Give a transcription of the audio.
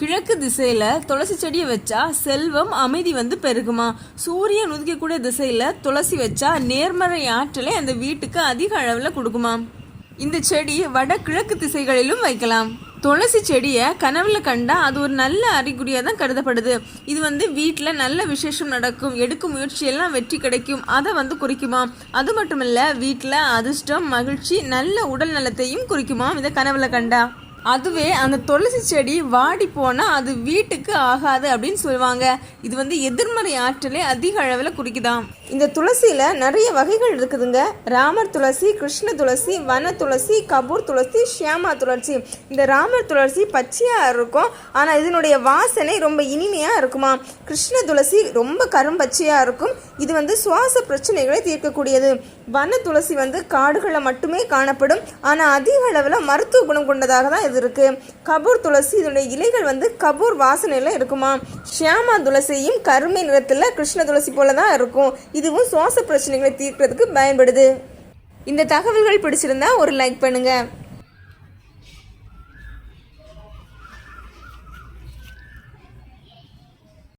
கிழக்கு திசையில துளசி செடியை வச்சா செல்வம் அமைதி வந்து பெருகுமா? சூரியன் உதிக்கக்கூடிய திசையில துளசி வச்சா நேர்மறை ஆற்றலை அந்த வீட்டுக்கு அதிக அளவில் கொடுக்குமா? இந்த செடி வடகிழக்கு திசைகளிலும் வைக்கலாம். துளசி செடியை கனவுல கண்டா அது ஒரு நல்ல அறிகுறியாக தான் கருதப்படுது. இது வந்து வீட்டில் நல்ல விசேஷம் நடக்கும் எடுக்கும் முயற்சியெல்லாம் வெற்றி கிடைக்கும் அதை வந்து குறிக்குமா? அது மட்டும் இல்லை வீட்டில் அதிர்ஷ்டம் மகிழ்ச்சி நல்ல உடல் நலத்தையும் குறிக்குமாம் இதை கனவுல கண்டா. அதுவே அந்த துளசி செடி வாடி போனால் அது வீட்டுக்கு ஆகாது அப்படின்னு சொல்லுவாங்க. இது வந்து எதிர்மறை ஆற்றலை அதிக அளவில் குறிக்குதாம். இந்த துளசியில் நிறைய வகைகள் இருக்குதுங்க. ராமர் துளசி கிருஷ்ண துளசி வன துளசி கபூர் துளசி ஷியாமா துளசி. இந்த ராமர் துளசி பச்சையாக இருக்கும். ஆனால் இதனுடைய வாசனை ரொம்ப இனிமையாக இருக்குமா கிருஷ்ண துளசி ரொம்ப கரும்பச்சையாக இருக்கும். இது வந்து சுவாச பிரச்சனைகளை தீர்க்கக்கூடியது. வன துளசி வந்து காடுகளில் மட்டுமே காணப்படும். ஆனால் அதிக அளவில் மருத்துவ குணம் கொண்டதாக தான் இது இருக்குது கபூர் துளசி இதனுடைய இலைகள் வந்து கபூர் வாசனையில் இருக்குமா ஷியாமா துளசி துளசியும் கருமை நிறத்தில் கிருஷ்ண துளசி போல தான் இருக்கும். இதுவும் சுவாச பிரச்சனைகளை தீர்க்கிறதுக்கு பயன்படுது. இந்த தகவல்கள் பிடிச்சிருந்தா ஒரு லைக் பண்ணுங்கள்